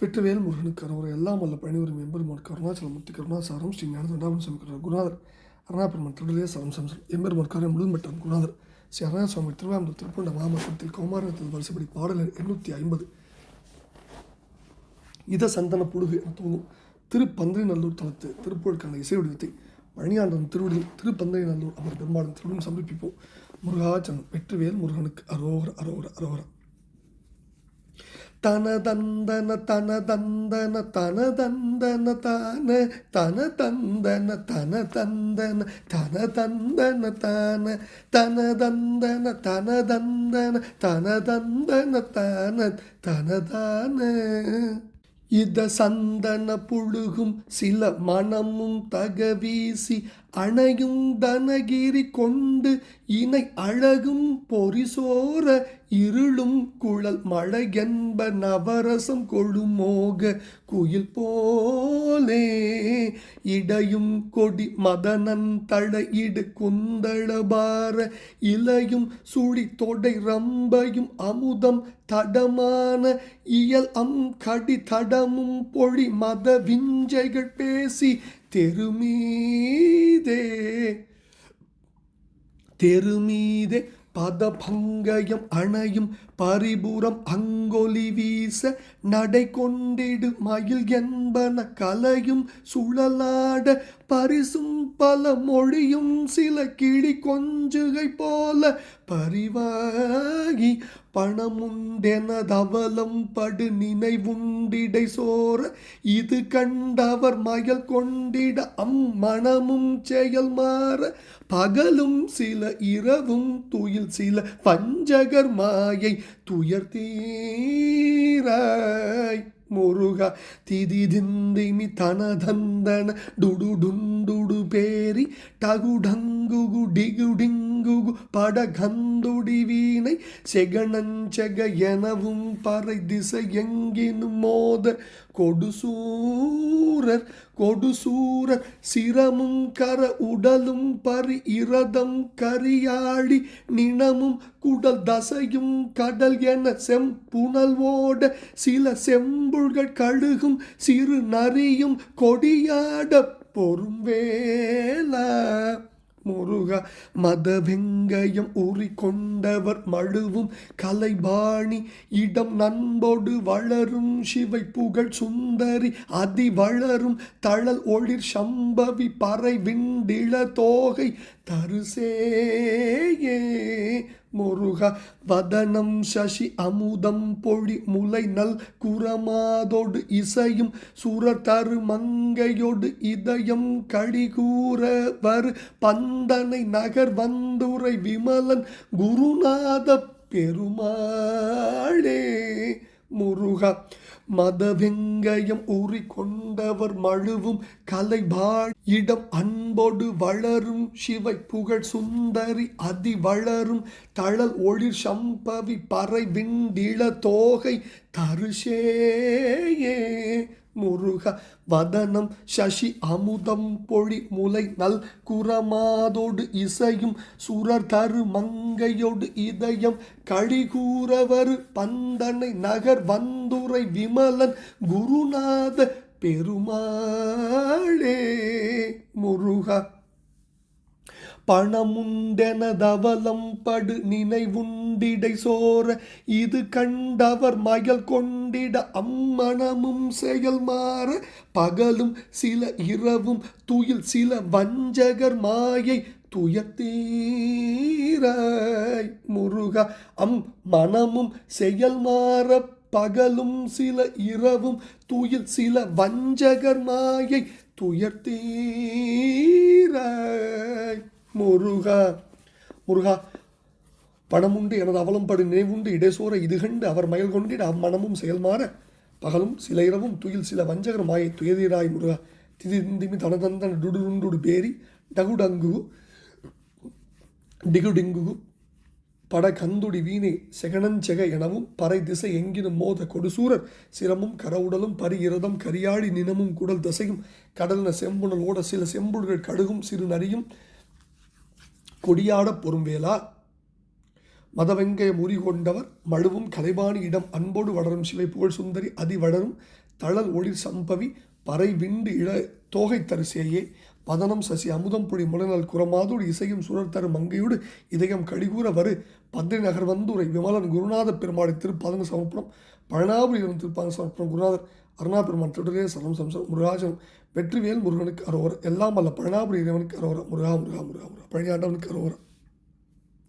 வெற்றிவேல் முருகனுக்கு அரோரை எல்லாம் வல்ல பணிவரும் எம்பெருமான் கருணாச்சலமூர்த்தி கருணாசாரம் ஸ்ரீ ஞான சுவாமி குருநாதர் அருணாபெருமான் திருடலே சரம் சம்சம் எம்பெருமான் காரியம் முழுதும் பெற்றான் குருநாதர். ஸ்ரீ அருணா சுவாமி திருவாமூர் திருப்பூண்ட மாமட்டத்தில் கௌமாரத்தில் வரிசைப்படி பாடல் எண்ணூற்றி ஐம்பது. இத சந்தன புழுகு என தோணும் திருப்பந்திரிநல்லூர் தலத்து திருப்பூருக்கான இசை வடிவத்தை பழனியாண்டன் திருவடியில் திருப்பந்திரிநல்லூர் அவர் பெருமாடன் திருவிழம் சமர்ப்பிப்போம். முருகாச்சனம் வெற்றிவேல் முருகனுக்கு அரோகர அரோகர அரோகரம் தனதந்தன தனதந்தன தனதந்தன தான தனதந்தன தனதந்தன தனதந்தன தான தனதந்தன தனதந்தன தனதந்தன தான தனதான. இத சந்தன புழுகும் சில மனமும் தகவீசி அணையும் தனகிரி கொண்டு இணை அழகும் பொறிசோர இருளும் குழல் மழை என்ப நவரசம் கொழுமோக குயில் போலே. இடையும் கொடி மதனன் தழையிடு குந்தளபார. இலையும் சுழி தொடை ரம்பையும் அமுதம் தடமான. இயல் அம் கடி தடமும் பொழி மத விஞ்சைகள் பேசி தெருமீதே. தெருமீதே பதபங்கயம் அணையும் பரிபுறம் அங்கொலி வீச நடை கொண்டிடு மயில் என்பன கலையும் சுழலாட பரிசும் பல மொழியும் சில கிளி கொஞ்சுகை போல பரிவாகி பணமுண்டெனதவலம் படு நினைவுண்டிடை சோர. இது கண்டவர் மயல் கொண்டிட அம்மணமும் செயல் மாற. பகலும் சில இரவும் துயில் சில பஞ்சகர் மாயை துயர் தீராய் முருக திதிதிந்திமி தனதந்தன. டுடுடுண்டுடு பேரி டகுடங்குகு டிகுடிங் படகந்துடி வீணை செகணஞ்செக எனவும் பறை திசை எங்கினும் மோத கொடுசூரர் கொடுசூரர் சிரமும் கர உடலும் பரி இரதம் கரியாழி நிணமும் குடல் தசையும் கடல் என செம்புணல்வோட சில செம்புள்கள் கழுகும் சிறு நரியும் கொடியாட பொறும் பொறும்வேலா முருக மத வெங்கயம் கொண்டவர் மழுவும் கலைபாணி இடம் நண்போடு வளரும் சிவை புகழ் சுந்தரி அதி வளரும் தழல் ஒளிர் சம்பவி பறை விண்டிள தோகை தருசேயே. முருக வதனம் சசி அமுதம் பொழி முலை நல் குரமாதோடு இசையும் சுர தரு மங்கையோடு இதயம் கடிகூற பந்தனை நகர் வந்துரை விமலன் குருநாத பெருமாள். முருக. மதவெங்கயம் உரி கொண்டவர் மழுவும் கலைபாழ் இடம் அன்போடு வளரும் சிவை புகழ் சுந்தரி அதி வளரும் தழல் ஒளிர் சம்பவி பறை விண்டிள தோகை தருஷேயே முருக வதனம் சசி அமுதம் பொழி முலை நல் குரமாதோடு இசையும் சுரர் தரு மங்கையோடு இதயம் கழிகூறவர் பந்தனை நகர் வந்துரை விமலன் குருநாத பெருமாளே முருகா. பணமுண்டெனதவலம் படு நினைவுண்டிடை சோர. இது கண்டவர் மயல் கொண்டிட அம்மணமும் செயல் மாற. பகலும் சில இரவும் துயில் சில வஞ்சகர் மாயை துயத்தீராய் முருக அம் மனமும் செயல் மாற. பகலும் சில இரவும் துயில் சில வஞ்சகர் மாயை துயர்த்தீராய். முருகா முருகா பணமுண்டு எனது அவலம்படு நினைவுண்டு இடேசோர இது கண்டு அவர் மயல் கொண்டிட அம்மனமும் செயல்மாற பகலும் சில இரவும் துயில் சில வஞ்சகர் மாயை துயதீராய் முருகா. திதிந்திமி தனதந்தன டுடுருண்டுடு பேரி டகுடங்கு டிகுடிங்கு பட கந்துடி வீணை செகனஞ்செக எனவும் பறை திசை எங்கினும் மோத கொடுசூரர் சிரமும் கரவுடலும் பரியிரதம் கரியாடி நினமும் குடல் தசையும் கடலின செம்புணல் ஓட சில செம்புள்கள் கடுகும் சிறு நரியும் கொடியாட பொறும்வேலா மதவெங்கய முறி கொண்டவர் மழுவும் கலைபாணி இடம் அன்போடு வளரும் சிவை புகழ் சுந்தரி அதி வளரும் தளல் ஒளிர் சம்பவி பறை விண்டு இள தோகை தரிசையே பதனம் சசி அமுதம் புலி முழநல் குரமாதோடு இசையும் சுழல் மங்கையோடு இதயம் கழிகூற வரு. பத்திரி நகர் வந்தூரை விமலன் குருநாத பெருமாளை திருப்பாதங்க சமர்ப்பணம். பழனாபுரி திருப்பாதங்க சமர்ப்பணம் குருநாதர். அருணா பெருமான் தொடரே சரணம் சம்சம் முருகாஜனம். வெற்றிவேல் முருகனுக்கு அரோவர் எல்லாம் அல்ல பழனாபுரி இறைவனுக்கு அரோவரம் முருகா முருகா முருகா முருகா. பழனியாண்டவனுக்கு அரோவரம்